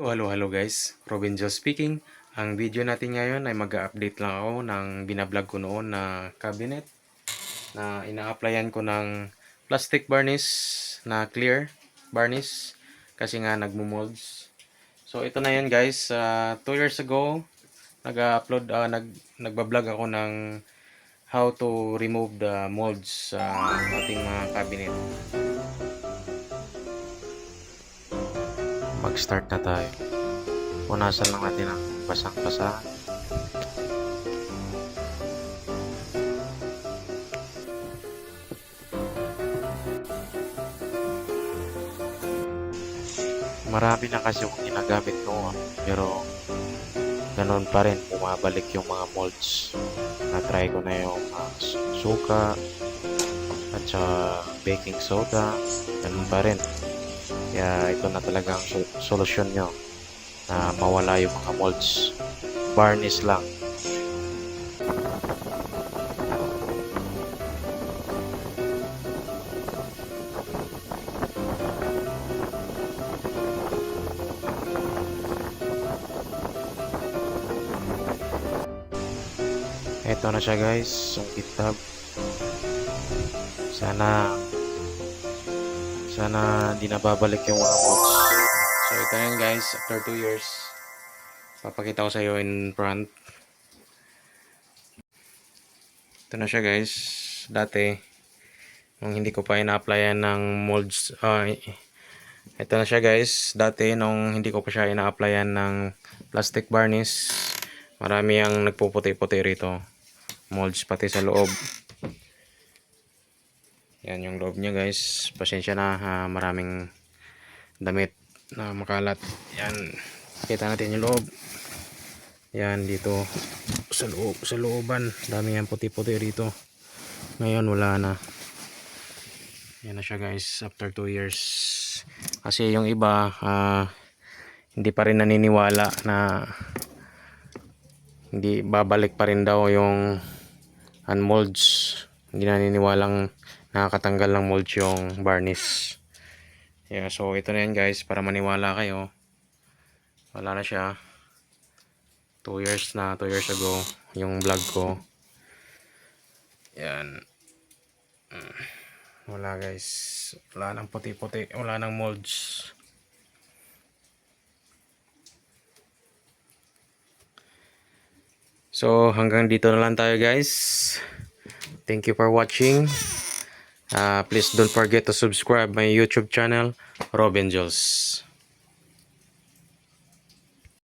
Hello, hello, guys. Robin Joe speaking. Ang video natin ngayon ay mag-update lang ako ng binablog ko noon na cabinet na ina-applyan ko ng plastic varnish na clear varnish kasi nga nagmo-molds. So ito na yan guys. 2 years ago, nag-upload, ah, nag, nagbablog ako ng how to remove the molds sa ating mga cabinet. Mag-start na tayo. Punasan lang natin ang basang-basa. Marami na kasi yung ginagamit ko. Pero ganun pa rin. Bumabalik yung mga molds. Na-try ko na yung su- suka at saka baking soda. Ganun pa rin. Kaya ito na talaga ang sol- solusyon nyo na mawala yung mga molds. Varnish lang. Ito na siya guys, yung GitHub. Sana sana di na babalik yung mga mods. So ito yan guys, after 2 years. Papakita ko sa iyo in front. Ito na siya guys. Dati, nung hindi ko pa ina-applyan ng molds. ah, ito na siya guys. Dati, nung hindi ko pa siya ina-applyan ng plastic varnish. Marami ang nagpuputi-puti rito. Molds pati sa loob. Yan yung loob niya guys. Pasensya na ha, maraming damit na makalat. Yan. Kita natin yung loob. Yan dito sa loob, sa looban. Dami yan puti-puti rito. Ngayon wala na. Yan na siya guys after 2 years. Kasi yung iba ah, hindi pa rin naniniwala na hindi babalik pa rin daw yung unmolds. Hindi naniniwalang nakakatanggal ng molds yung varnish. Yeah, so ito na yan guys para maniwala kayo. Wala na siya. 2 years na, 2 years ago yung vlog ko. Yan. Mm. Wala guys. Wala nang puti-puti. Wala nang molds. So hanggang dito na lang tayo guys. Thank you for watching. Uh, please don't forget to subscribe my YouTube channel, Robin Jules.